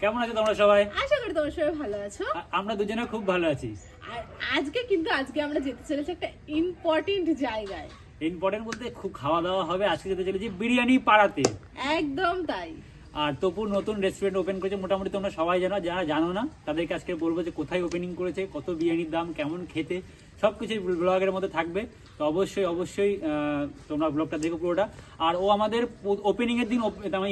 কেমন আছো তোমরা সবাই? আশা করি তোমরা সবাই ভালো আছো। আমরা দুজনে খুব ভালো আছি। আর আজকে কিন্তু আজকে আমরা যেতে চলেছি একটা ইম্পর্টেন্ট জায়গায়। ইম্পর্টেন্ট বলতে খুব খাওয়া দাওয়া হবে আজকে যেতে চলেছি বিরিয়ানি পাড়াতে। একদম তাই। আর তপুর নতুন রেস্টুরেন্ট ওপেন করেছে। মোটামুটি তোমরা সবাই জানো যারা জানো না তাদেরকে আজকে বলব যে কোথায় ওপেনিং করেছে কত বিরিয়ানির দাম কেমন খেতে সব কিছু ব্লগের মধ্যে থাকবে। তো অবশ্যই অবশ্যই তোমরা ব্লগটা দেখো পুরোটা। আর ও আমাদের ওপেনিং এর দিন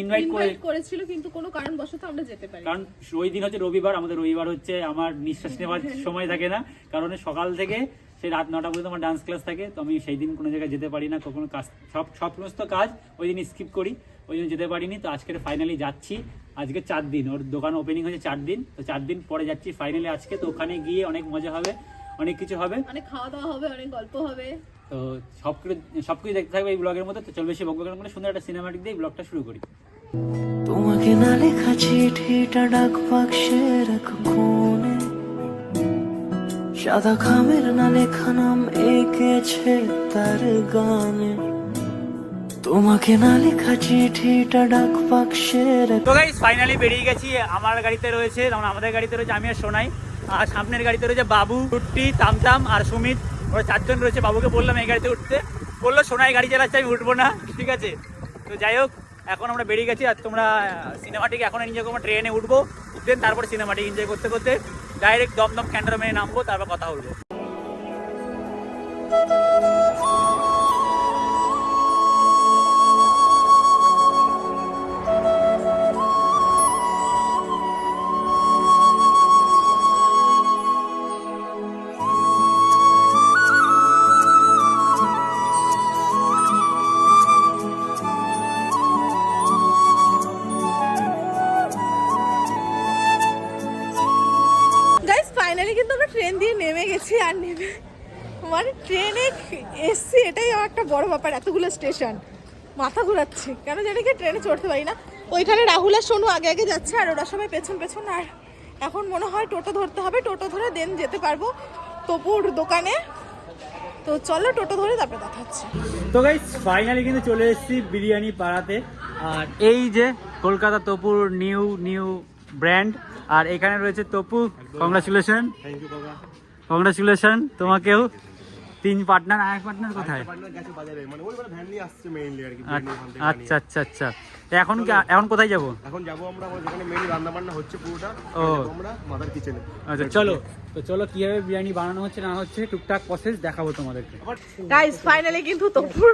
ইনভাইট করে করেছিল কিন্তু কোনো কারণবশত আমরা যেতে পারি কারণ ওই দিন হচ্ছে রবিবার আমাদের রবিবার হচ্ছে আমার নিঃশ্বাস নেওয়ার সময় থাকে না। কারণ সকাল থেকে সেই রাত নটা পর্যন্ত আমার ডান্স ক্লাস থাকে। তো আমি সেই দিন কোনো জায়গায় যেতে পারি না কখনো কাজ সব সব সমস্ত কাজ ওই দিন স্কিপ করি। ওই জন্য যেতে পারিনি তো আজকে ফাইনালি যাচ্ছি। আজকে চার দিন ওর দোকান ওপেনিং হয়েছে চার দিন তো চার দিন পরে যাচ্ছি ফাইনালি আজকে তো ওখানে গিয়ে অনেক মজা হবে অনেক কিছু হবে। অনেক খাওয়া দাওয়া হবে অনেক গল্প হবে। তো সব কিছু সব কিছু দেখতে থাকবে এই ব্লগের মধ্যে তো চল বেশি বকবক করে সুন্দর একটা সিনেমাটিক দিয়ে ব্লগটা শুরু করি। তোমাকে না লেখা চিঠিটা ডাক বাক্সের এক কোণে সাদা খামের না লেখা নাম এঁকেছে তার গানে। তোমাকে না লেখা চিঠিটা ডাক বাক্সের তো গাইস ফাইনালি বেরিয়ে গেছি। আমার গাড়িতে রয়েছে, যেমন আমাদের গাড়িতে রয়েছে, আমি আর সোনাই। আর সামনের গাড়িতে রয়েছে বাবু টুট্টি তামতাম আর সুমিত। ওরা চারজন রয়েছে, বাবুকে বললাম এই গাড়িতে উঠতে। বলল, সোনাই গাড়ি চালাচ্ছে, আমি উঠবো না। ঠিক আছে। তো যাই হোক, এখন আমরা বেরিয়ে গেছি, আর তোমরা সিনেমাটিক এখন এনজয় করব ট্রেনে উঠবো। দেন তারপর সিনেমাটিক এনজয় করতে করতে ডাইরেক্ট দমদম ক্যান্টারমেনে নামবো, তারপর কথা বলব। বড় ব্যাপার এতগুলো স্টেশন। মাথা ঘুরাচ্ছে। কেন জানি কি ট্রেনে চড়তে পারি না। ওইখানে রাহুল আর সোনু আগে আগে যাচ্ছে আর ওরা সবাই পেছন পেছন আর এখন মনে হয় টোটো ধরতে হবে। টোটো ধরে দেন যেতে পারব তপুর দোকানে। তো চলো টোটো ধরে তারপরে দেখা হচ্ছে। তো গাইস ফাইনালি কিন্তু চলে এসেছি বিরিয়ানি পাড়াতে। আর এই যে কলকাতা তপুর নিউ নিউ ব্র্যান্ড আর এখানে রয়েছে তপু কংগ্রাচুলেশন কংগ্রাচুলেশন তোমাকেও। তিন পার্টনার আর এক পার্টনার কোথায়? পার্টনার মানে মানে আর কি আচ্ছা, বিরিয়ানি ওখান থেকে আচ্ছা আচ্ছা আচ্ছা। এখন এখন কোথায় যাব? এখন যাব আমরা যেখানে মেইন রান্না বান্না হচ্ছে পুরোটা ও। আমরা মাদার কিচেনে আচ্ছা চলো। তো চলো কীভাবে বিরিয়ানি বানানো হচ্ছে না হচ্ছে টুকটাক প্রসেস দেখাবো তোমাদেরকে। গাইস ফাইনালি কিন্তু তপুর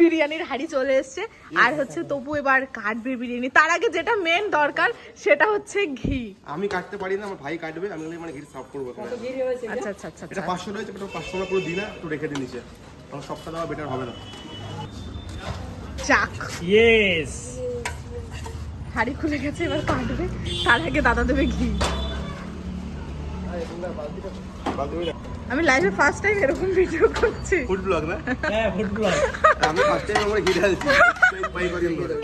বিরিয়ানির হাড়ি চলে এসেছে। আর হচ্ছে তপু এবার কাটবে বিরিয়ানি। তার আগে যেটা মেন দরকার সেটা হচ্ছে ঘি। আমি কাটতে পারি না আমার ভাই কাটবে আমি মানে ঘি সাফ করব। আচ্ছা আচ্ছা আচ্ছা এটা পাঁচশো রয়েছে এটা পাঁচশো না পুরো দিই না একটু রেখে দিই নিচে। তখন সবটা দেওয়া বেটার হবে না। চাক ইয়েস হাড়ি খুলে গেছে এবার কাটবে। তার আগে দাদা দেবে ঘি। আমি লাইফে ফার্স্ট টাইম এরকম ভিডিও করছি। ফুড ব্লগ না? হ্যাঁ ফুড ব্লগ আমি ফার্স্ট টাইম আমার ঘি ঢালছি পাই কদিন ধরে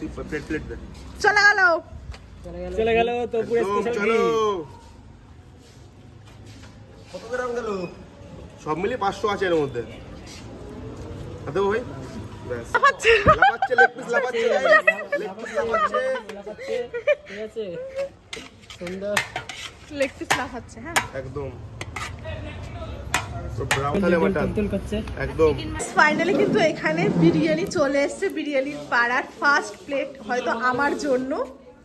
তুই প্লেট প্লেট দে। চলে গেল। চলে গেল তপুর একদম, স্পেশাল চলো। কত গ্রাম গেল? সব মিলিয়ে পাঁচশো আছে এর মধ্যে। হাতে ভাই? ব্যাস। লাফাচ্ছে। লাফাচ্ছে লেগ পিস লাফাচ্ছে। লেগ পিস লাফাচ্ছে। ঠিক আছে সুন্দর। লেগ পিস লাফাচ্ছে হ্যাঁ। একদম। ফাইনালি কিন্তু এখানে বিরিয়ানি চলে এসেছে বিরিয়ানির পাড়ার ফার্স্ট প্লেট হয়তো আমার জন্য।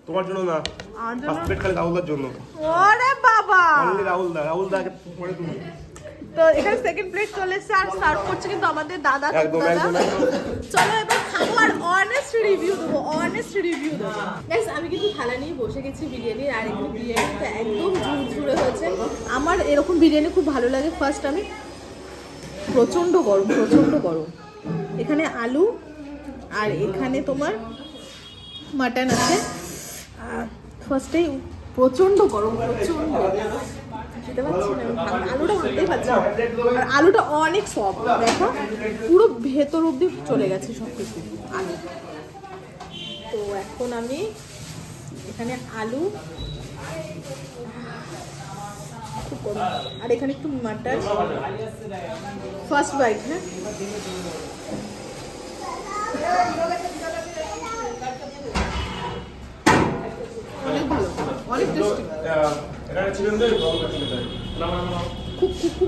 তোমার জন্য না। আমার জন্য? ফার্স্ট প্লেট খালি রাহুলদার জন্য। ওরে বাবা! অনলি রাহুল দা। রাহুল দা পরে তুমি। তো এখানে সেকেন্ড প্লেট চলে এসেছে আর সার্ভ করছে কিন্তু আমাদের দাদা দাদা। চলো এবার খাব আর অনেস্ট রিভিউ দেবো অনেস্ট রিভিউ দেবো। গাইস আমি কিন্তু থালা নিয়ে বসে গেছি বিরিয়ানির আর এখানে বিরিয়ানিটা একদম ঝুরঝুরে হয়েছে। আমার এরকম বিরিয়ানি খুব ভালো লাগে। ফার্স্ট আমি প্রচণ্ড গরম প্রচণ্ড গরম। এখানে আলু আর এখানে তোমার মাটন আছে। ফার্স্টেই প্রচণ্ড গরম প্রচণ্ড। খেতে পাচ্ছি না আলুটা ভাবতেই পারছি। আর আলুটা অনেক সফট দেখো, পুরো ভেতর অবধি চলে গেছে সব কিছু আলু তো এখন আমি এখানে আলু। আর এখানে একটু মাটন ফার্স্ট বাইট হ্যাঁ একটা চিকেন দে বাবু একটা চিকেন দে না না না খুব খুব খুব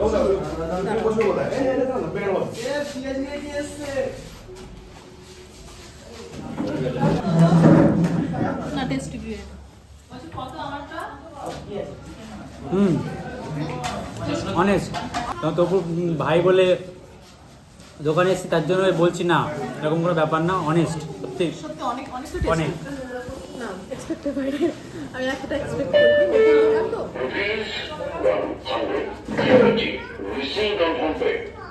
না, টেস্টি বিরিয়ানি হুম অনেস্ট তবু ভাই বলে দোকানে এসেছি তার জন্য বলছি না এরকম কোনো ব্যাপার না অনেস্ট সত্যি সত্যি অনেক অনেক আমি এতটা এক্সপেক্ট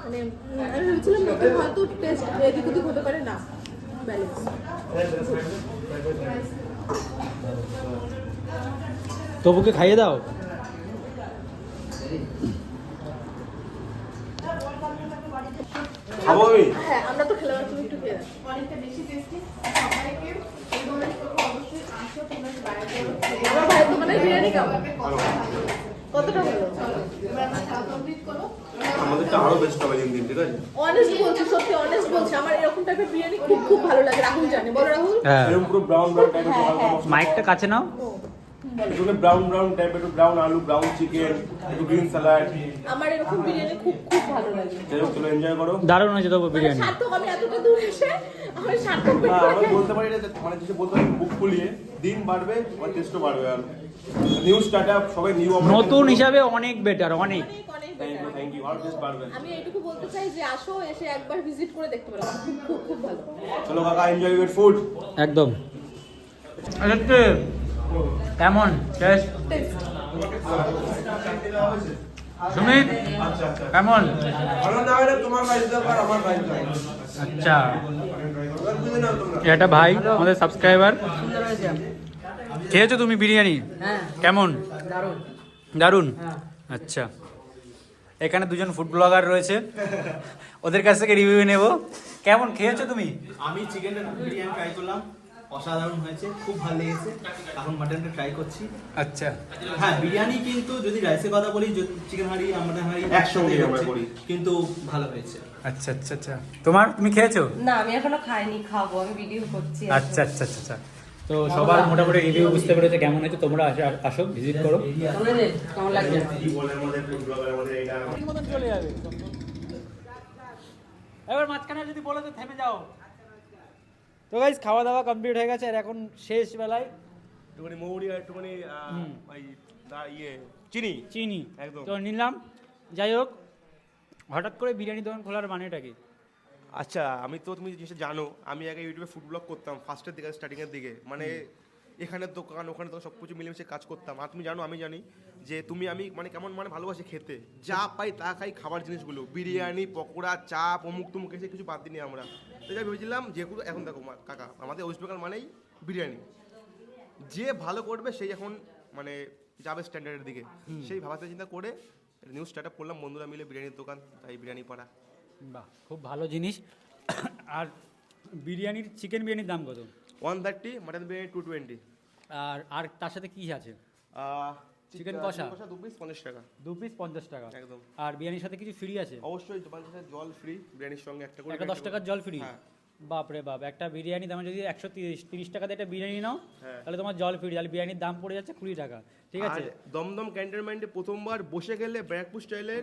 মানে আমি ভেবেছিলাম নতুন হয়তো টেস্ট এদিক ওদিক হতে পারে না। ব্যালেন্স তবুকে খাইয়ে দাও। খাব আমি? হ্যাঁ আমরা তো খেলাম তুমি একটু খেয়ে দাও অনেকটা বেশি টেস্টি কতটা হলো আমাদেরটা আরও বেস্ট হবে দিন দিন ঠিক আছে? অনেস্ট বলছি সত্যি অনেস্ট বলছি। আমার এরকম টাইপের বিরিয়ানি খুব খুব ভালো লাগে। রাহুল জানে। বলো রাহুল। হ্যাঁ। এরকম পুরো ব্রাউন ব্রাউন টাইপের হ্যাঁ, হ্যাঁ। মাইকটা কাছে নাও। এগুলো ব্রাউন ব্রাউন টাইপের একটু ব্রাউন আলু ব্রাউন চিকেন একটু গ্রিন স্যালাড আমার এরকম বিরিয়ানি খুব খুব ভালো লাগে। যাই চলো এনজয় করো। দারুণ হয়েছে তবু মানে বিরিয়ানি। সার্থক আমি এতটা দূর এসে আমি সার্থক আমি বলতে পারি না যে- মানে যেটা বলতে পারি বুক ফুলিয়ে দিন বাড়বে আর টেস্টও বাড়বে। আর নিউ স্টার্ট আপ সবাই নিউ নতুন হিসাবে অনেক বেটার অনেক। অনেক অনেক ইউ better। থ্যাংক ইউ আর টেস্ট বাড়বে। আমি এইটুকু বলতে চাই যে আসো এসে একবার ভিজিট করে দেখতে পারো। খুব খুব খুব ভালো চলো কাকা এনজয় ইউর ফুড একদম। কেমন? Taste taste Sumit? কেমন? আচ্ছা। এটা ভাই আমাদের সাবস্ক্রাইবার খেয়েছো তুমি বিরিয়ানি? হ্যাঁ। কেমন? দারুণ। দারুণ? হ্যাঁ। আচ্ছা। এখানে দুজন ফুড ব্লগার রয়েছে। ওদের কাছ থেকে রিভিউ নেব। কেমন? খেয়েছো তুমি? আমি চিকেন বিরিয়ানি ট্রাই করলাম। অসাধারণ হয়েছে খুব ভালো লেগেছে। এখন মাটনটা ট্রাই করছি। আচ্ছা। হ্যাঁ বিরিয়ানি কিন্তু যদি রাইসের কথা বলি চিকেন হাঁড়ি আমরা হাঁড়ি একসঙ্গে আমরা করি। কিন্তু ভালো হয়েছে। আচ্ছা আচ্ছা আচ্ছা। তোমার তুমি খেয়েছো? না আমি এখনও খাইনি খাব আমি ভিডিও করছি আচ্ছা আচ্ছা আচ্ছা আচ্ছা। তো সবার মোটামুটি রিভিউ বুঝতে পেরেছে কেমন হয়েছে তোমরা আসো- ভিজিট করো। কেমন লাগছে? এবার মাঝখানে যদি বলো তো থেমে যাও। তো গাইজ খাওয়া দাওয়া কমপ্লিট হয়ে গেছে আর এখন শেষ বেলায় একটুখানি মৌরি আর একটুখানি ওই ইয়ে চিনি। চিনি। একদম। তো নিলাম। যাই হোক হঠাৎ করে বিরিয়ানি দোকান খোলার মানেটা কি? আচ্ছা আমি তো তুমি জিনিসটা জানো আমি আগে ইউটিউবে ফুড ব্লগ করতাম ফার্স্টের দিকে স্টার্টিং এর দিকে। মানে এখানের দোকান ওখানে তো সব কিছু মিলেমিশে কাজ করতাম। আর তুমি জানো আমি জানি যে তুমি আমি মানে কেমন মানে ভালোবাসি খেতে। যা পাই তা খাই খাবার জিনিসগুলো। বিরিয়ানি পকোড়া চাপ অমুক তুমুক এসে কিছু বাদ দিনি আমরা। তো যাই ভেবেছিলাম যেগুলো এখন দেখো কাকা আমাদের ওয়েস্ট বেঙ্গল মানেই বিরিয়ানি। যে ভালো করবে সেই এখন মানে যাবে স্ট্যান্ডার্ডের দিকে। সেই ভাবাতে চিন্তা করে নিউজ স্টার্ট আপ করলাম বন্ধুরা মিলে বিরিয়ানির দোকান তাই বিরিয়ানি পাড়া। বাহ খুব ভালো জিনিস। আর বিরিয়ানির চিকেন বিরিয়ানির দাম কত? One thirty mutton biryani two twenty আর আর তার সাথে কী আছে? Chicken কষা? দু পিস পঞ্চাশ টাকা। দু পিস পঞ্চাশ টাকা। একদম। আর বিরিয়ানির সাথে কিছু ফ্রি আছে? অবশ্যই তোমার জল ফ্রি বিরিয়ানির সঙ্গে একটা করে একটা দশ টাকার জল ফ্রি হ্যাঁ। বাপ একটা বিরিয়ানি দামে যদি একশো তিরিশ তিরিশ টাকাতে একটা বিরিয়ানি নাও হ্যাঁ। তাহলে তোমার জল ফ্রি তাহলে বিরিয়ানির দাম পড়ে যাচ্ছে কুড়ি টাকা। ঠিক আছে? দমদম ক্যান্টনমেন্টে প্রথমবার বসে গেলে ব্যারাকপুর স্টাইলের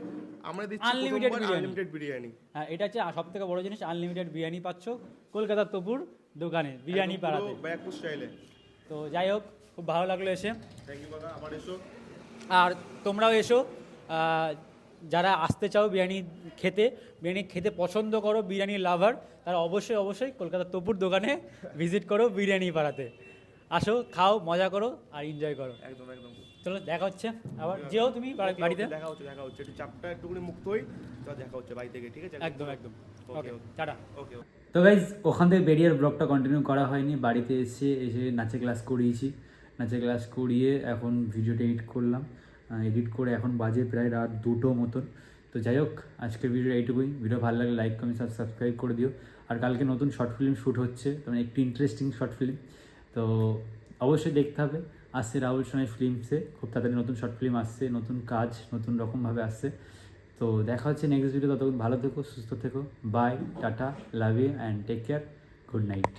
আমরা দিচ্ছি বিরিয়ানি। আনলিমিটেড বিরিয়ানি। হ্যাঁ এটা হচ্ছে সব থেকে বড় জিনিস আনলিমিটেড বিরিয়ানি পাচ্ছ। কলকাতার তপুর দোকানে বিরিয়ানি পাড়াতে পুরো ব্যারাকপুর স্টাইলে। তো যাই হোক খুব ভালো লাগল এসে। আর তোমরাও এসো। যারা আসতে চাও বিরিয়ানি খেতে বিরিয়ানি খেতে পছন্দ করো বিরিয়ানি লাভার তারা অবশ্যই অবশ্যই কলকাতার তপুর দোকানে ভিজিট করো বিরিয়ানি পাড়াতে। আসো খাও মজা করো আর এনজয় করো। একদম একদম। চলো দেখা হচ্ছে। আবার যেও তুমি বাড়িতে দেখা হচ্ছে দেখা হচ্ছে। একটু চাপটা একটুখানি মুক্ত হই তো দেখা হচ্ছে বাড়ি থেকে ঠিক আছে? একদম একদম। ওকে. টাটা। ওকে তো গাইজ ওখান থেকে বেরিয়ার ব্লগটা কন্টিনিউ করা হয়নি। বাড়িতে এসে এসে নাচে ক্লাস করিয়েছি। নাচে ক্লাস করিয়ে এখন ভিডিওটা এডিট করলাম। এডিট করে এখন বাজে প্রায় রাত দুটো মতন। তো যাই হোক, আজকের ভিডিও এইটুকুই। ভিডিও ভালো লাগলে লাইক কমেন্ট সাবস্ক্রাইব করে দিও। আর কালকে নতুন শর্ট ফিল্ম শ্যুট হচ্ছে মানে একটু ইন্টারেস্টিং শর্ট ফিল্ম তো অবশ্যই দেখতে হবে। আসছে রাহুল সোনাই ফিল্মসে খুব তাড়াতাড়ি নতুন শর্ট ফিল্ম আসছে, নতুন কাজ, নতুন রকমভাবে আসছে। তো দেখা হচ্ছে নেক্সট ভিডিও ততক্ষণ ভালো থেকো, সুস্থ থেকো। Bye tata love you and take care good night